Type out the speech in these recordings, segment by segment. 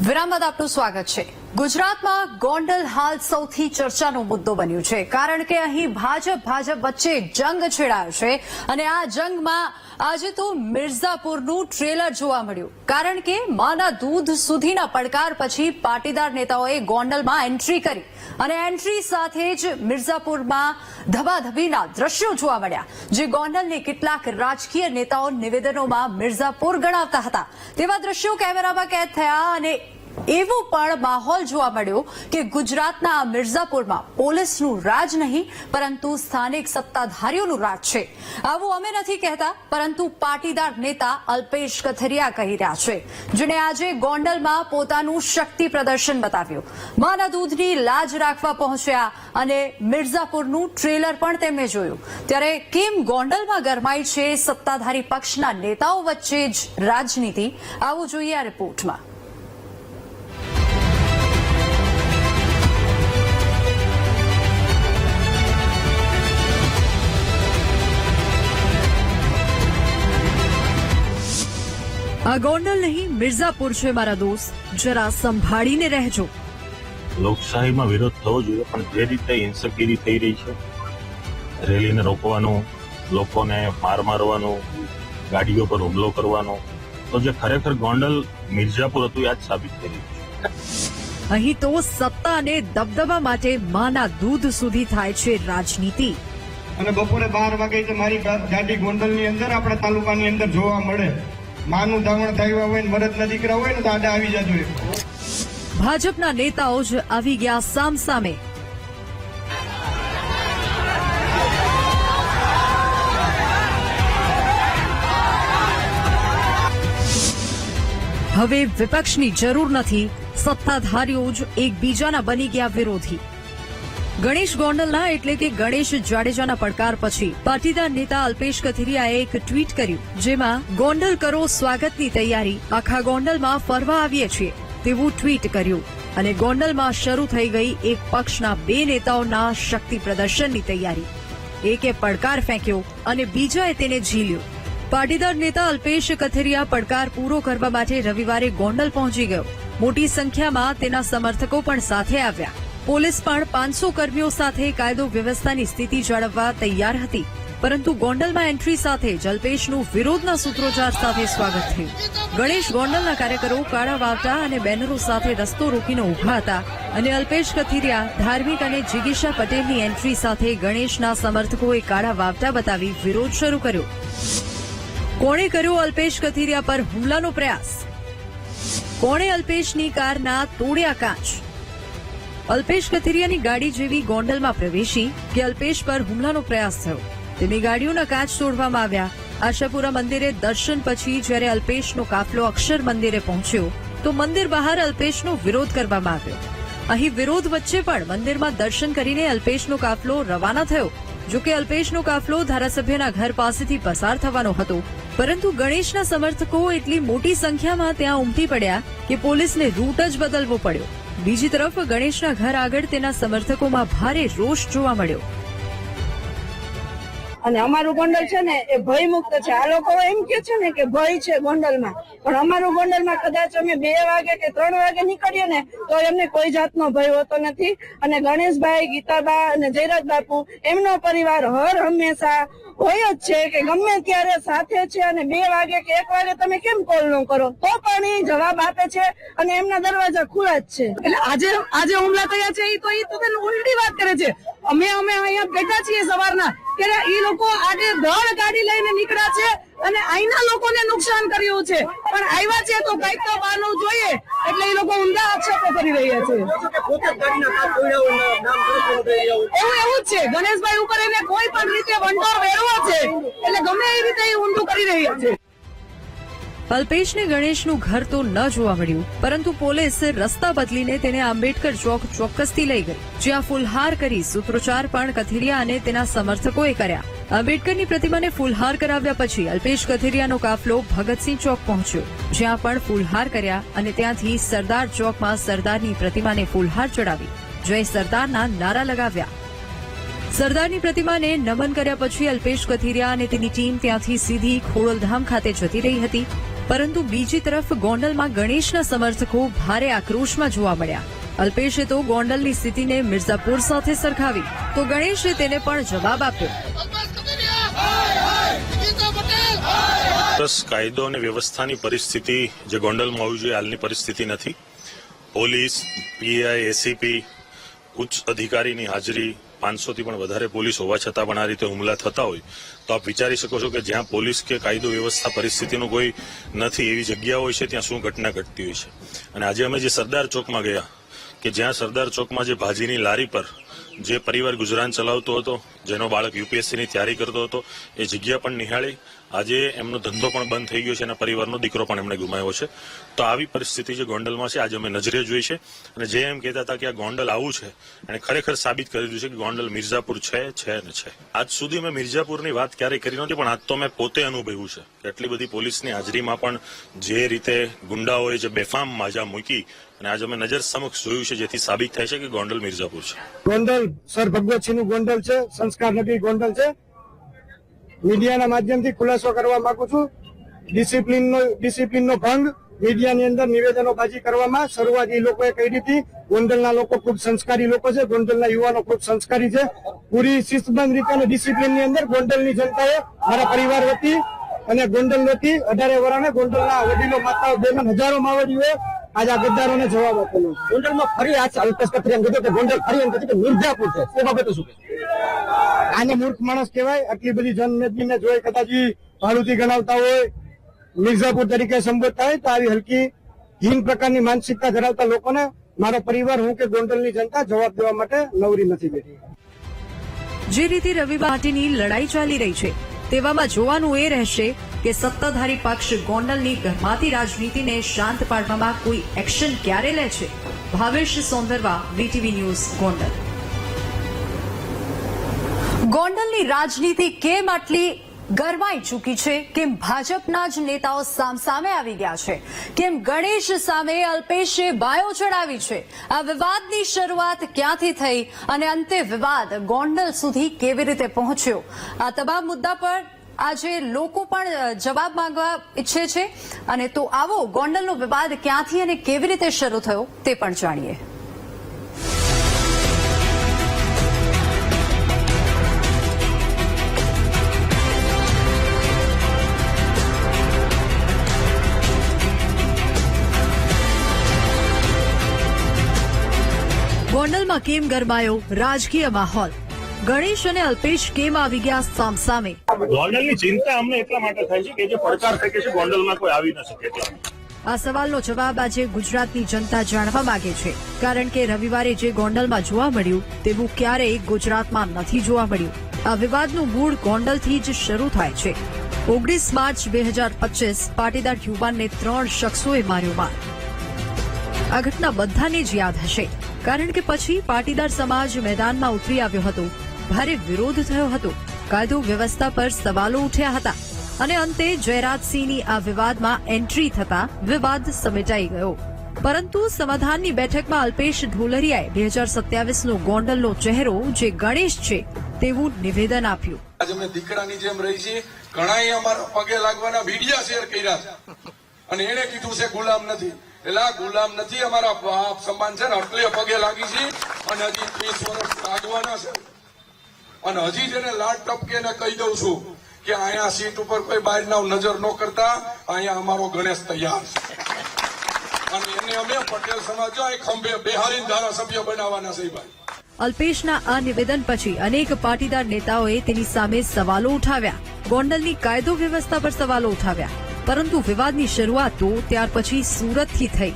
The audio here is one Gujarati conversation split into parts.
વિરામ બાદ આપનું સ્વાગત છે. ગુજરાતમાં ગોંડલ હાલ સૌથી ચર્ચાનો મુદ્દો બન્યું છે, કારણ કે અહીં ભાજપ ભાજપ વચ્ચે જંગ છેડાયો છે અને આ જંગમાં આજે તો મિર્ઝાપુરનું ટ્રેલર જોવા મળ્યું. કારણ કે માના દૂધ સુધીના પડકાર પછી પાટીદાર નેતાઓએ ગોંડલમાં એન્ટ્રી કરી અને એન્ટ્રી સાથે જ મિર્ઝાપુરમાં ધબાધબીના દ્રશ્યો જોવા મળ્યા, જે ગોંડલને કેટલાક રાજકીય નેતાઓ નિવેદનોમાં મિર્ઝાપુર ગણાવતા હતા. તેવા દ્રશ્યો કેમેરામાં કેદ થયા અને એવો પણ માહોલ જોવા મળ્યો કે ગુજરાતના મિર્ઝાપુરમાં પોલીસનું રાજ નહીં, પરંતુ સ્થાનિક સત્તાધારીઓનું રાજ છે. આવું અમે નથી કહેતા, પરંતુ પાટીદાર નેતા અલ્પેશ કથરિયા કહી રહ્યા છે, જેણે આજે ગોંડલમાં પોતાનું શક્તિ પ્રદર્શન બતાવ્યું. માના દૂધની લાજ રાખવા પહોંચ્યા અને મિર્ઝાપુરનું ટ્રેલર પણ તેમણે જોયું. ત્યારે કેમ ગોંડલમાં ગરમાઈ છે, સત્તાધારી પક્ષના નેતાઓ વચ્ચે જ રાજનીતિ? આવું જોઈએ આ રિપોર્ટમાં. આ ગોંડલ નહીં મિર્ઝાપુર છે મારા દોસ્ત. જરા સંભાળીને રહેજો. લોકશાહીમાં વિરોધ થવો જોઈએ પણ જે રીતે હિંસકગીરી થઈ રહી છે રેલીને રોકવાનું લોકોને માર મારવાનું ગાડીઓ પર હુમલો કરવાનો તો જે ખરેખર ગોંડલ મિર્ઝાપુર હતું યાદ આજ સાબિત થઈ અહીં તો સત્તા અને દબદબા માટે માના દૂધ સુધી થાય છે રાજનીતિ. અને બપોરે બાર વાગે મારી ગાડી ગોંડલની અંદર આપણા તાલુકાની અંદર જોવા મળે માનું ધાવણ થાય હોય ને મરદના દીકરા હોય ને તો આડે આવી જજો ભાજપના નેતાઓ જ આવી ગયા સામસામે. હવે વિપક્ષની જરૂર નથી. સત્તાધારીઓ જ એકબીજાના બની ગયા વિરોધી. ગણેશ ગોંડલના એટલે કે ગણેશ જાડેજાના પડકાર પછી પાટીદાર નેતા અલ્પેશ કથિરિયાએ એક ટ્વીટ કર્યું, જેમાં, ગોંડલ કરો સ્વાગતની તૈયારી, આખા ગોંડલમાં ફરવા આવીએ છીએ, તેવું ટ્વીટ કર્યું. અને ગોંડલમાં શરૂ થઈ ગઈ એક પક્ષના બે નેતાઓના શક્તિ પ્રદર્શનની તૈયારી. એકે પડકાર ફેંક્યો અને બીજાએ તેને ઝીલ્યો. પાટીદાર નેતા અલ્પેશ કથિરિયા પડકાર પૂરો કરવા માટે રવિવારે ગોંડલ પહોંચી ગયો. મોટી સંખ્યામાં તેના સમર્થકો પણ સાથે આવ્યા. પોલીસ પણ પાંચસો કર્મીઓ સાથે કાયદો વ્યવસ્થાની સ્થિતિ જાળવવા તૈયાર હતી. પરંતુ ગોંડલમાં એન્ટ્રી સાથે જલ્પેશનું વિરોધના સૂત્રોચ્ચાર સાથે સ્વાગત થયું. ગણેશ ગોંડલના કાર્યકરો કાળા વાવટા અને બેનરો સાથે રસ્તો રોકીને ઊભા હતા અને અલ્પેશ કથિરિયા, ધાર્મિક અને જિગીશા પટેલની એન્ટ્રી સાથે ગણેશના સમર્થકોએ કાળા વાવટા બતાવી વિરોધ શરૂ કર્યો. કોણે કર્યો અલ્પેશ કથિરિયા પર હુમલાનો પ્રયાસ? કોણે અલ્પેશની કારના તોડ્યા કાચ? અલ્પેશ કથિરિયાની ગાડી જેવી ગોંડલમાં પ્રવેશી કે અલ્પેશ પર હુમલાનો પ્રયાસ થયો. તેની ગાડીઓના કાચ તોડવામાં આવ્યા. આશાપુરા મંદિરે દર્શન પછી જ્યારે અલ્પેશનો કાફલો અક્ષર મંદિરે પહોંચ્યો, તો મંદિર બહાર અલ્પેશનો વિરોધ કરવામાં આવ્યો. અહીં વિરોધ વચ્ચે પણ મંદિરમાં દર્શન કરીને અલ્પેશનો કાફલો રવાના થયો, જો કે અલ્પેશનો કાફલો ધારાસભ્યના ઘર પાસેથી પસાર થવાનો હતો. પરંતુ ગણેશના સમર્થકો એટલી મોટી સંખ્યામાં ત્યાં ઉમટી પડ્યા કે પોલીસને રૂટ જ બદલવો પડ્યો. બીજી તરફ ગણેશના ઘર આગળ તેના સમર્થકોમાં ભારે રોષ જોવા મળ્યો. અને અમારું ગોંડલ છે ને એ ભય મુક્ત છે. આ લોકો એમ કે છે ને કે ભય છે ગોંડલમાં. પણ અમારું ગોંડલમાં કદાચ અમે બે વાગે કે ત્રણ વાગે નીકળીએ ને, તો એમને કોઈ જાતનો ભય હોતો નથી. અને ગણેશભાઈ, ગીતાબા અને જયરાજ બાપુ એમનો પરિવાર હર હંમેશા હોય જ છે કે ગમે ત્યારે સાથે છે અને બે વાગે કે એક વાગે તમે કેમ કોલ નો કરો? તો પણ એ જવાબ આપે છે અને એમના દરવાજા ખુલ્લા જ છે. એટલે આજે આજે હુમલા થયા છે એ તો એ તો ઉલટી વાત કરે છે. અમે અમે અહીંયા બેઠા છીએ સવારના, ત્યારે એ લોકો આજે દળ ગાડી લઈને નીકળ્યા છે અને અહીંના લોકોને નુકસાન કર્યું છે. પણ આવ્યા છે તો કંઈક તો બહાનું જોઈએ, એટલે એ લોકો ઊંધા આક્ષેપો કરી રહ્યા છે. એવું એવું જ છે. ગણેશભાઈ ઉપર એને કોઈ પણ રીતે વંટોર વેરવો છે. એટલે ગમે એ રીતે ઊંધું કરી રહ્યા છે. અલ્પેશને ગણેશનું ઘર તો ન જોવા મળ્યું, પરંતુ પોલીસ રસ્તા બદલીને તેને આંબેડકર ચોક ચોક્કસથી લઈ ગઈ, જ્યાં ફૂલહાર કરી સૂત્રોચ્ચાર પણ કથિરિયા અને તેના સમર્થકોએ કર્યા. આંબેડકરની પ્રતિમાને ફૂલહાર કરાવ્યા પછી અલ્પેશ કથિરિયાનો કાફલો ભગતસિંહ ચોક પહોંચ્યો, જ્યાં પણ ફૂલહાર કર્યા અને ત્યાંથી સરદાર ચોકમાં સરદારની પ્રતિમાને ફૂલહાર ચડાવી. જય સરદારના નારા લગાવ્યા. સરદારની પ્રતિમાને નમન કર્યા પછી અલ્પેશ કથિરિયા અને તેની ટીમ ત્યાંથી સીધી ખોડલધામ ખાતે જતી રહી હતી. પરંતુ બીજી તરફ ગોંડલમાં ગણેશના સમર્થકો ભારે આક્રોશમાં જોવા મળ્યા. અલ્પેશે તો ગોંડલની સ્થિતિને મિર્ઝાપુર સાથે સરખાવી. તો ગણેશે તેને પણ જવાબ આપ્યો. બસ કાયદો અને વ્યવસ્થાની પરિસ્થિતિ જે ગોંડલમાં હોવી જોઈએ હાલની પરિસ્થિતિ નથી. પોલીસ પીઆઈ એસીપી ઉચ્ચ અધિકારીની હાજરી પાંચસોથી પણ વધારે પોલીસ હોવા છતાં પણ આ રીતે હુમલા થતા હોય, તો આપ વિચારી શકો છો કે જ્યાં પોલીસ કે કાયદો વ્યવસ્થા પરિસ્થિતિનું કોઈ નથી, એવી જગ્યા હોય છે, ત્યાં શું ઘટના ઘટતી હોય છે. અને આજે અમે જે સરદાર ચોકમાં ગયા, કે જ્યાં સરદાર ચોકમાં જે ભાજીની લારી પર જે પરિવાર ગુજરાન ચલાવતો હતો, જેનો બાળક યુપીએસસીની તૈયારી કરતો હતો, એ જગ્યા પણ નિહાળી આજે એમનો ધંધો પણ બંધ થઈ ગયો છે અને પરિવારનો દીકરો પણ એમણે ગુમાવ્યો છે. તો આવી પરિસ્થિતિ જે ગોંડલમાં છે, આજે અમે નજરે જોઈ છે. અને જે એમ કહેતા હતા કે આ ગોંડલ આવું છે અને ખરેખર સાબિત કરી દીધું છે કે ગોંડલ મિર્ઝાપુર છે છે ને છે. આજ સુધી મેં મિર્ઝાપુરની વાત ક્યારેય કરી નહોતી, પણ આજ તો મેં પોતે અનુભવ્યું છે. એટલી બધી પોલીસની હાજરીમાં પણ જે રીતે ગુંડાઓએ જે બેફામ માજા મૂકી અને આજે અમે નજર સમક્ષ જોયું છે, જેથી સાબિત થાય છે કે ગોંડલ મિર્ઝાપુર છે. ગોંડલ, સર ભગવતસિંહનું ગોંડલ છે, સંસ્કાર ગોંડલ છે. મીડિયાના માધ્યમથી ખુલાસો કરવા માંગુ છું. ડિસિપ્લિનનો ડિસિપ્લિનનો ભંગ મીડિયાની અંદર નિવેદનોબાજી કરવામાં શરૂઆત એ લોકોએ કરી હતી ગોંડલના લોકો ખૂબ સંસ્કારી લોકો છે, ગોંડલના યુવાનો ખૂબ સંસ્કારી છે. પૂરી શિસ્તબંધ રીતે અને ડિસિપ્લિનની અંદર ગોંડલની જનતાએ મારા પરિવાર વતી અને ગોંડલ વતી અઢારે વરાને ગોંડલના વડીલો, માતાઓ, બહેનો હજારો માવડીઓએ આજે આ ગદ્દારોને જવાબ આપેલો. ગોંડલમાં ફરી આ અલ્પેશ કત્રિયાને કીધું કે ગોંડલ ફરી એમ કીધું કે મિર્ઝાપુર છે એ બાબતે શું? આને મૂર્ખ માણસ કહેવાય. આટલી બધી જનમેદનીને જોઈ કદાચ ભાડુતી ગણાવતા હોય. મિર્ઝાપુર તરીકે સંબોધતા હોય તો આવી હલકી હીન પ્રકારની માનસિકતા ધરાવતા લોકોને મારો પરિવાર હું કે ગોંડલની જનતા જવાબ દેવા માટે નવરી નથી બેઠી. જે રીતે રવિ પાર્ટીની લડાઈ ચાલી રહી છે તેવામાં જોવાનું એ રહેશે કે સત્તાધારી પક્ષ ગોંડલની ગરમાતી રાજનીતિને શાંત પાડવામાં કોઈ એક્શન ક્યારે લે છે? Bhavesh Sondarva VTV news, Gondal. ગોંડલની રાજનીતિ કેમ આટલી ગરમાઈ ચૂકી છે? કેમ ભાજપના જ નેતાઓ સામસામે આવી ગયા છે? કેમ ગણેશ સામે અલ્પેશે બાયો ચડાવી છે? આ વિવાદની શરૂઆત ક્યાંથી થઈ? અને અંતે વિવાદ ગોંડલ સુધી કેવી રીતે પહોંચ્યો? આ તમામ મુદ્દા પર આજે લોકો પણ જવાબ માંગવા ઈચ્છે છે. અને તો આવો ગોંડલનો વિવાદ ક્યાંથી અને કેવી રીતે શરૂ થયો તે પણ જાણીએ. ગોંડલમાં કેમ ગરમાયો? રાજકીય માહોલ. ગણેશ અને અલ્પેશ કેમ આવી ગયા સામસામે. ગોંડલની ચિંતા અમને એટલા માટે થાય છે કે જે પડકાર શકે છે ગોંડલમાં કોઈ આવી ન શકે આ સવાલનો જવાબ આજે ગુજરાતની જનતા જાણવા માંગે છે. કારણ કે રવિવારે જે ગોંડલમાં જોવા મળ્યું તેવું ક્યારેય ગુજરાતમાં નથી જોવા મળ્યું. આ વિવાદનું મૂળ ગોંડલથી જ શરૂ થાય છે. ઓગણીસ માર્ચ બે હજાર પચીસ પાટીદાર યુવાનને ત્રણ શખ્સોએ માર્યો માર. આ ઘટના બધાને જ યાદ હશે. કારણ કે પછી પાટીદાર સમાજ મેદાનમાં ઉતરી આવ્યો હતો. ભારે વિરોધ થયો હતો. કાયદો વ્યવસ્થા પર સવાલો ઉઠ્યા હતા અને અંતે જયરાજસિંહની આ વિવાદમાં એન્ટ્રી થતા વિવાદ સમેટાઈ ગયો. પરંતુ સમાધાનની બેઠકમાં અલ્પેશ ઢોલરિયાએ બે હજાર સત્યાવીસનો ગોંડલનો ચહેરો જે ગણેશ છે તેવું નિવેદન આપ્યું. આજે અમે દીકરાની જેમ રહી છીએ ઘણાએ અમારા પગે લાગવાના વિડીયા શેર કર્યા છે. અને એને કીધું છે, ગુલામ નથી. એટલે આ ગુલામ નથી અમારા સમાન છે ને અટલે પગે લાગી છે. અને હજી ત્રીસ વર્ષ લાગવાના છે. અને હજી જેને લાડ ટપકે ને કહી દઉં છું કે અહીંયા સીટ ઉપર કોઈ બહારના નજર ન કરતા, અહીંયા અમારો ગણેશ તૈયાર છે. અને એને અમે પટેલ સમાજ ખંભે બિહારી ધારાસભ્ય બનાવવાના છે ભાઈ. અલ્પેશના આ નિવેદન પછી અનેક પાટીદાર નેતાઓએ તેની સામે સવાલો ઉઠાવ્યા. ગોંડલની કાયદો વ્યવસ્થા પર સવાલો ઉઠાવ્યા. પરંતુ વિવાદની શરૂઆત તો ત્યાર પછી સુરતથી થઈ.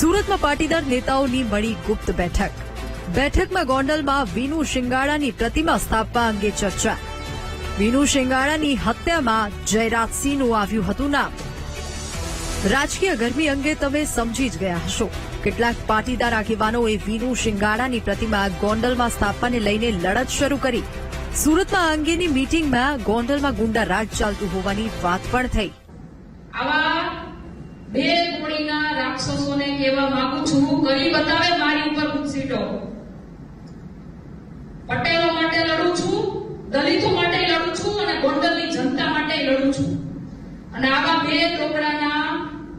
સુરતમાં પાટીદાર નેતાઓની મળી ગુપ્ત બેઠક. બેઠકમાં ગોંડલમાં વિનુ શિંગાળાની પ્રતિમા સ્થાપવા અંગે ચર્ચા. વિનુ શિંગાળાની હત્યામાં જયરાજસિંહનું આવ્યું હતું નામ. રાજકીય ગરમી અંગે તમે સમજી જ ગયા હશો. કેટલાક પાટીદાર આગેવાનોએ વિનુ શિંગાડાની પ્રતિમા ગોંડલમાં સ્થાપવાને લઈને લડત શરૂ કરી. સુરતમાં આ અંગેની મીટિંગમાં ગોંડલમાં ગુંડા રાજ ચાલતું હોવાની વાત પણ થઈ. આવા બે કોણીના રાક્ષસોને કહેવા માંગુ છું કરી બતાવે મારી ઉપર ઘૂસીટો પટેલો માટે લડું છું, દલિતો માટે લડું છું અને ગોંડલની જનતા માટે લડું છું. અને આવા બે ટોકડાના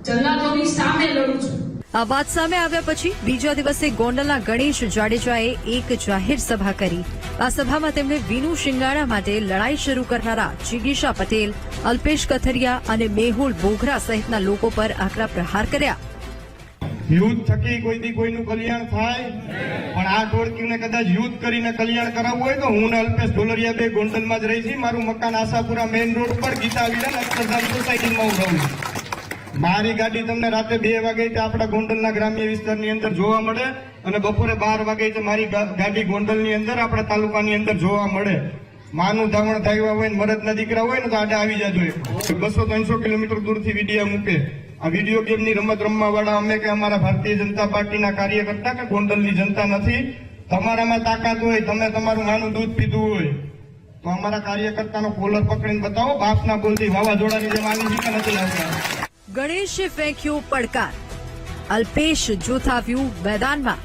જલ્લાદોની સામે લડું છું. આ વાત સામે આવ્યા પછી બીજા દિવસે ગોંડલના ગણેશ જાડેજાએ એક જાહેર સભા કરી. આ સભામાં તેમણે વિનુ શિંગાડા માટે લડાઈ શરૂ કરનારા જિગીશા પટેલ, અલ્પેશ કથરિયા અને મેહુલ બોઘરા સહિતના લોકો પર આકરા પ્રહાર કર્યા. યુદ્ધ થકી કોઈ દી કોઈનું કલ્યાણ થાય? પણ આ ટોળકીને કદાચ યુદ્ધ કરીને કલ્યાણ કરાવવું હોય તો હું અલ્પેશ ઢોલરિયા બે ગોંડલમાં જ રહી છી મારું મકાન આશાપુરા મેઇન રોડ પર ગીતા વિલન અક્ષરધામ સોસાયટીમાં હું રહું છું. મારી ગાડી તમને રાતે બે વાગે આપણા ગોંડલના ગ્રામ્ય વિસ્તારની અંદર જોવા મળે અને બપોરે બાર વાગે મારી ગાડી ગોંડલની અંદર આપણા તાલુકાની અંદર જોવા મળે. માનું ધાવણ થાય હોય ને મરદના દીકરા હોય ને તો આડે આવી જાજો બસો ત્રણસો કિલોમીટર દૂરથી વિડીયા મૂકે. આ વીડિયો ગેમની રમત રમવા વાળા અમે કે અમારા ભારતીય જનતા પાર્ટીના કાર્યકર્તા કે ગોંડલની જનતા નથી. તમારામાં તાકાત હોય, તમે તમારું માનું દૂધ પીધું હોય, તો અમારા કાર્યકર્તાનો કોલર પકડીને બતાવો. બાપના બોલતી વાવાઝોડાની જેમ આની જીકા નથી આવતા ગણેશે ફેંક્યો પડકાર. અલ્પેશ જોથાવ્યું મેદાનમાં.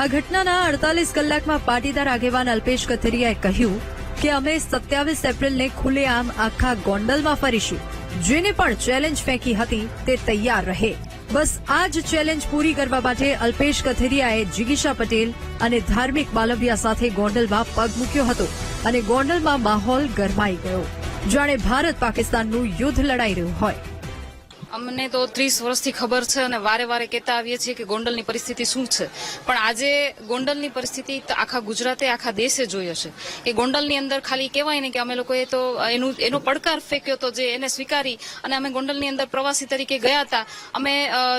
આ ઘટનાના અડતાલીસ કલાકમાં પાટીદાર આગેવાન અલ્પેશ કથિરિયાએ કહ્યું કે અમે સત્યાવીસ એપ્રિલને ખુલ્લેઆમ આખા ગોંડલમાં ફરીશું. જેને પણ ચેલેન્જ ફેંકી હતી તે તૈયાર રહે. બસ આ જ ચેલેન્જ પૂરી કરવા માટે અલ્પેશ કથિરિયાએ જિગીશા પટેલ અને ધાર્મિક માલવિયા સાથે ગોંડલમાં પગ મૂક્યો હતો અને ગોંડલમાં માહોલ ગરમાઈ ગયો. જાણે ભારત પાકિસ્તાનનું યુદ્ધ લડાઈ રહ્યું હોય. અમને તો ત્રીસ વર્ષથી ખબર છે અને વારે વારે કહેતા આવીએ છીએ કે ગોંડલની પરિસ્થિતિ શું છે. પણ આજે ગોંડલની પરિસ્થિતિ આખા ગુજરાતે, આખા દેશે જોઈ હશે. કે ગોંડલની અંદર ખાલી કહેવાય ને કે અમે લોકોએ તો એનું, એનો પડકાર ફેંક્યો તો જે એને સ્વીકારી અને અમે ગોંડલની અંદર પ્રવાસી તરીકે ગયા હતા. અમે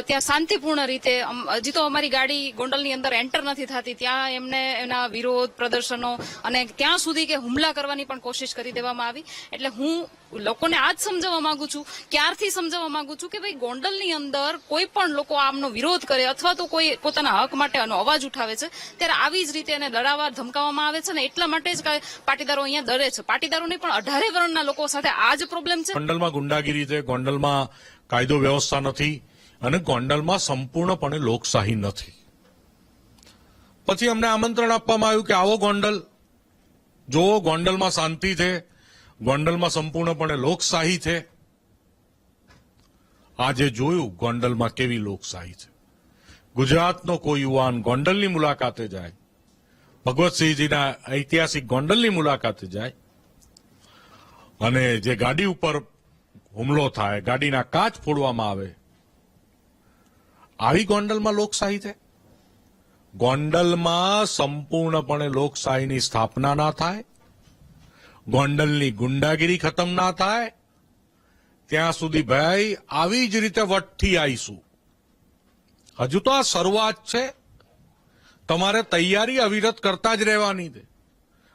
ત્યાં શાંતિપૂર્ણ રીતે હજી તો અમારી ગાડી ગોંડલની અંદર એન્ટર નથી થતી. ત્યાં એમને એના વિરોધ પ્રદર્શનો અને ત્યાં સુધી કે હુમલા કરવાની પણ કોશિશ કરી દેવામાં આવી. એટલે હું લોકોને આજ સમજાવવા માંગુ છું, ક્યારથી સમજાવવા માંગુ છું કે ભાઈ ગોંડલની અંદર કોઈ પણ લોકો આમનો વિરોધ કરે અથવા તો કોઈ પોતાના હક માટે આનો અવાજ ઉઠાવે છે, ત્યારે આવી જ રીતે એને લડાવવા ધમકાવવામાં આવે છે ને એટલા માટે જ પાટીદારો અહીંયા ડરે છે. પાટીદારોને પણ અઢારે વર્ણના લોકો સાથે આ જ પ્રોબ્લેમ છે. ગોંડલમાં ગુંડાગીરી છે, ગોંડલમાં કાયદો વ્યવસ્થા નથી અને ગોંડલમાં સંપૂર્ણપણે લોકશાહી નથી. પછી અમને આમંત્રણ આપવામાં આવ્યું કે આવો ગોંડલ. જો ગોંડલમાં શાંતિ છે. ગોંડલમાં સંપૂર્ણપણે લોકશાહી છે. આજે જોયું ગોંડલમાં કેવી લોકશાહી છે. ગુજરાતનો કોઈ યુવાન ગોંડલની મુલાકાતે જાય, ભગવતસિંહજીના ઐતિહાસિક ગોંડલની મુલાકાતે જાય, અને જે ગાડી ઉપર હુમલો થાય, ગાડીના કાચ ફોડવામાં આવે, આવી ગોંડલમાં લોકશાહી છે? ગોંડલમાં સંપૂર્ણપણે લોકશાહીની સ્થાપના ના થાય? ગોંડલની ગુંડાગીરી ખતમ ના થાય, ત્યાં સુધી ભાઈ આવી જ રીતે વટથી આવીશું. હજુ તો આ શરૂઆત છે. તમારે તૈયારી અવિરત કરતા જ રહેવાની છે.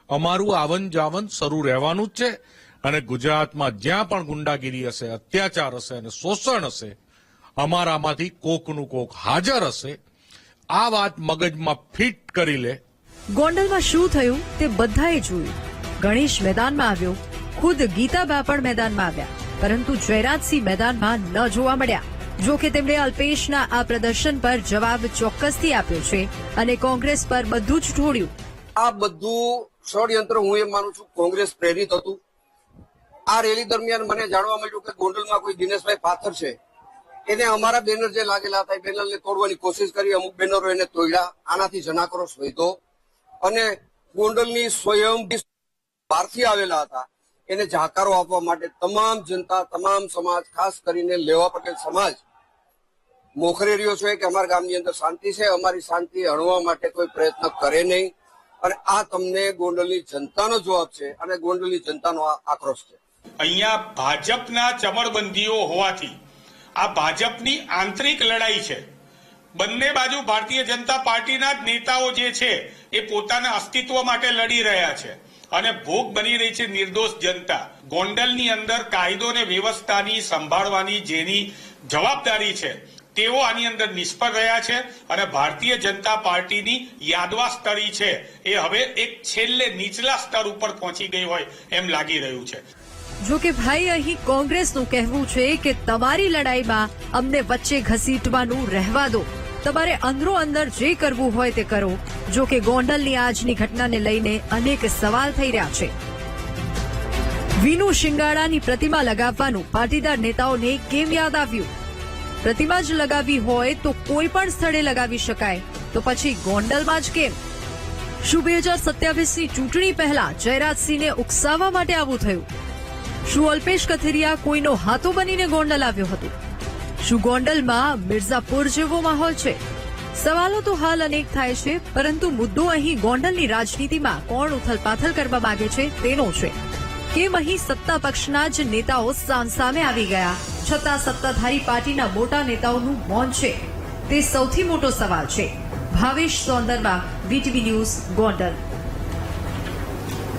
અમારું આવન જાવન શરૂ રહેવાનું જ છે અને ગુજરાતમાં જ્યાં પણ ગુંડાગીરી હશે, અત્યાચાર હશે અને શોષણ હશે, અમારામાંથી કોકનું કોક હાજર હશે. આ વાત મગજમાં ફિટ કરી લે. ગોંડલમાં શું થયું તે બધાએ જોયું. ગણેશ મેદાનમાં આવ્યો. ખુદ ગીતાબા પણ મેદાનમાં આવ્યા. પરંતુ જયરાજસિંહ મેદાનમાં ન જોવા મળ્યા. જો કે તેમણે અલ્પેશના આ પ્રદર્શન પર જવાબ ચોક્કસથી આપ્યો છે અને કોંગ્રેસ પર બધું જ ઢોળ્યું. આ બધું ષડયંત્ર હું એમ માનું છું કોંગ્રેસ પ્રેરિત હતું. આ રેલી દરમિયાન મને જાણવા મળ્યું કે ગોંડલમાં કોઈ દિનેશભાઈ પાથર છે. એને અમારા બેનર જે લાગેલા હતા એ બેનરને તોડવાની કોશિશ કરી. અમુક બેનરો એને તોડ્યા. આનાથી જનાક્રોશ વધ્યો. અને ગોંડલની સ્વયં બહારથી આવેલા હતા. એને જાકારો આપવા માટે તમામ જનતા, તમામ સમાજ, ખાસ કરીને લેવા પટેલ સમાજ, મોખરે રહ્યો છે કે અમારા ગામની અંદર શાંતિ છે. અમારી શાંતિ હણવા માટે કોઈ પ્રયત્ન કરે નહીં. અને આ તમને ગોંડલની જનતાનો જવાબ છે અને ગોંડલની જનતાનો આક્રોશ છે. અહીંયા ભાજપના ચમરબંધીઓ હોવાથી આ ભાજપની આંતરિક લડાઈ છે. બંને બાજુ ભારતીય જનતા પાર્ટીના જ નેતાઓ જે છે એ પોતાના અસ્તિત્વ માટે લડી રહ્યા છે. અને ભોગ બની રહી છે નિર્દોષ જનતા. ગોંડલની અંદર કાયદો અને વ્યવસ્થાની સંભાળવાની જેની જવાબદારી છે, તેઓ આની અંદર નિષ્ફળ રહ્યા છે અને ભારતીય જનતા પાર્ટીની યાદવા સ્તરી છે. એ હવે એક છેલ્લે નીચલા સ્તર ઉપર પહોંચી ગઈ હોય એમ લાગી રહ્યું છે. જો કે ભાઈ, અહીં કોંગ્રેસનું કહેવું છે કે તમારી લડાઈમાં અમને વચ્ચે ઘસીટવાનું રહેવા દો. તમારે અંદરો અંદર જે કરવું હોય તે કરો. જો કે ગોંડલની આજની ઘટનાને લઈને અનેક સવાલ થઈ રહ્યા છે. વિનુ શિંગાડાની પ્રતિમા લગાવવાનું પાટીદાર નેતાઓને કેમ યાદ આવ્યું? પ્રતિમા જ લગાવી હોય તો કોઈ પણ સ્થળે લગાવી શકાય. તો પછી ગોંડલમાં જ કેમ? શું બે હજાર સત્યાવીસની ચૂંટણી પહેલા જયરાજસિંહને ઉકસાવવા માટે આવું થયું? શું અલ્પેશ કથિરિયા કોઈનો હાથો બનીને ગોંડલ આવ્યો હતો? શું ગોંડલમાં મિર્ઝાપુર જેવો માહોલ છે. સવાલો તો હાલ અનેક થાય છે, પરંતુ મુદ્દો અહીં ગોંડલની રાજનીતિમાં કોણ ઉથલપાથલ કરવા માંગે છે તેનો છે. કેમ અહીં સત્તા પક્ષના જ નેતાઓ સામસામે આવી ગયા? છતાં સત્તાધારી પાર્ટીના મોટા નેતાઓનું મૌન છે. તે સૌથી મોટો સવાલ છે. Bhavesh Sondarva VTV news Gondal.